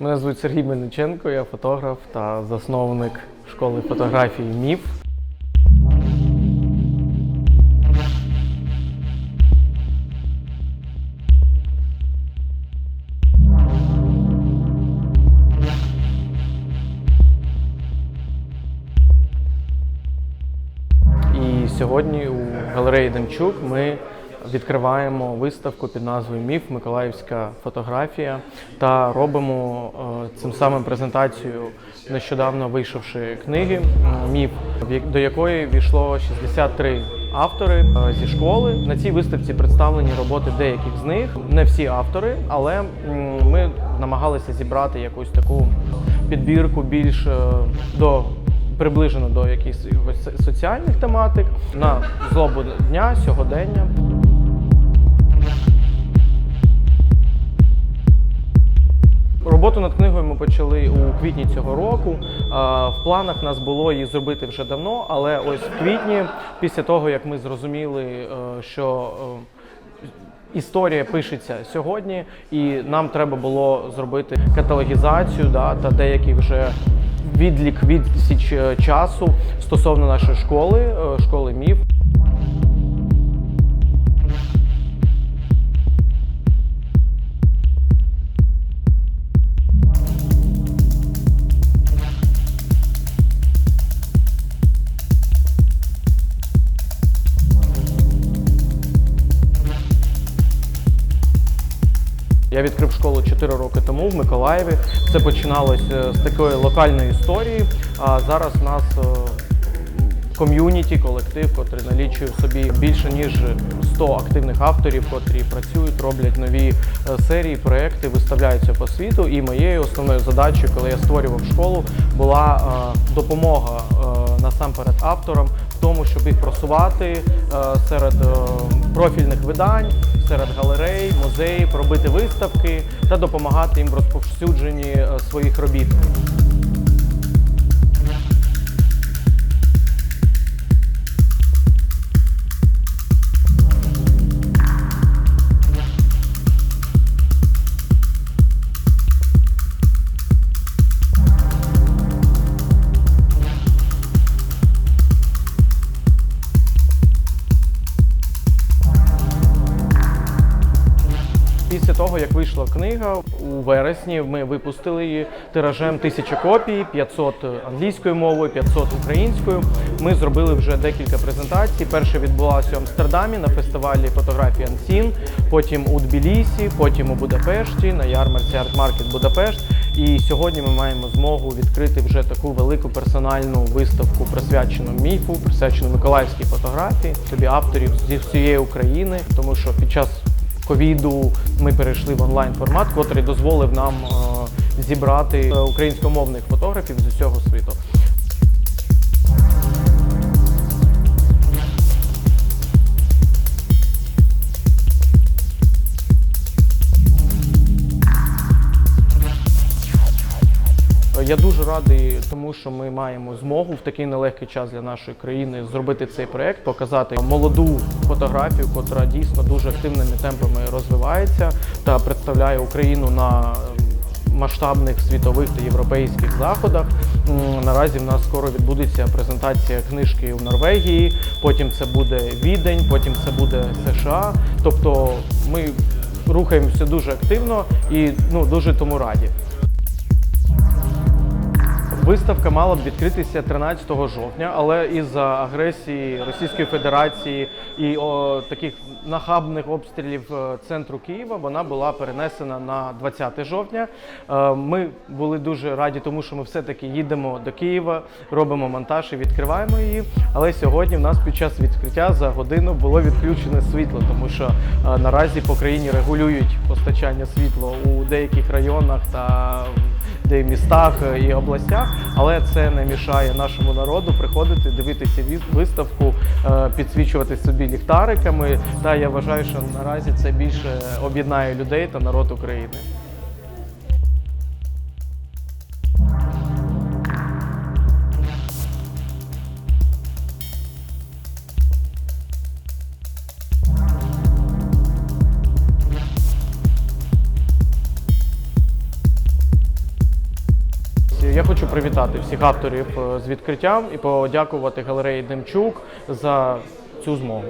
Мене звуть Сергій Мельниченко, я фотограф та засновник школи фотографії МІФ. І сьогодні у галереї Демчук ми відкриваємо виставку під назвою Міф Миколаївська фотографія та робимо е, цим самим презентацію нещодавно вийшовши книги Міф, до якої війшло 63 автори е, зі школи. На цій виставці представлені роботи деяких з них, не всі автори, але ми намагалися зібрати якусь таку підбірку більш е, до приближено до якихось со- соціальних тематик на злобу дня, сьогодення. Роботу над книгою ми почали у квітні цього року. В планах нас було її зробити вже давно, але ось в квітні, після того як ми зрозуміли, е, що е, історія пишеться сьогодні, і нам треба було зробити каталогізацію да, та деякий вже відлік відсіч е, часу стосовно нашої школи, е, школи міф. Я відкрив школу 4 роки тому в Миколаєві. Це починалося з такої локальної історії. А зараз в нас е, ком'юніті, колектив, котрий налічує в собі більше ніж 100 активних авторів, котрі працюють, роблять нові е, серії, проекти, виставляються по світу. І моєю основною задачею, коли я створював школу, була е, допомога е, насамперед авторам в тому, щоб їх просувати е, серед е, профільних видань, серед галерей, музеїв, робити виставки та допомагати їм в розповсюдженні е, своїх робіт. Того, як вийшла книга у вересні, ми випустили її тиражем 1000 копій, 500 англійською мовою, 500 українською. Ми зробили вже декілька презентацій. Перша відбулася у Амстердамі на фестивалі фотографії Ансін, потім у Тбілісі, потім у Будапешті на ярмарці Арт Маркет Будапешт. І сьогодні ми маємо змогу відкрити вже таку велику персональну виставку, присвячену міфу, присвячену миколаївській фотографії, тобі авторів зі всієї України, тому що під час ковіду ми перейшли в онлайн формат, котрий дозволив нам е, зібрати е, українськомовних фотографів з усього світу. Я дуже радий, тому що ми маємо змогу в такий нелегкий час для нашої країни зробити цей проект, показати молоду фотографію, котра дійсно дуже активними темпами розвивається та представляє Україну на е, масштабних світових та європейських заходах. Наразі в нас скоро відбудеться презентація книжки у Норвегії, потім це буде Відень, потім це буде США. Тобто ми рухаємося дуже активно і ну дуже тому раді. Виставка мала б відкритися 13 жовтня, але із-за агресії Російської Федерації і о, таких нахабних обстрілів е, центру Києва вона була перенесена на 20 жовтня. Е, Ми були дуже раді, тому що ми все-таки їдемо до Києва, робимо монтаж і відкриваємо її. Але сьогодні в нас під час відкриття за годину було відключене світло, тому що е, наразі по країні регулюють постачання світла у деяких районах та містах е, і областях, але це не мішає нашому народу приходити, дивитися виставку, е, підсвічувати собі ліхтариками. Та я вважаю, що наразі це більше об'єднає людей та народ України. Привітати всіх авторів е, з відкриттям і подякувати галереї Демчук за цю змогу.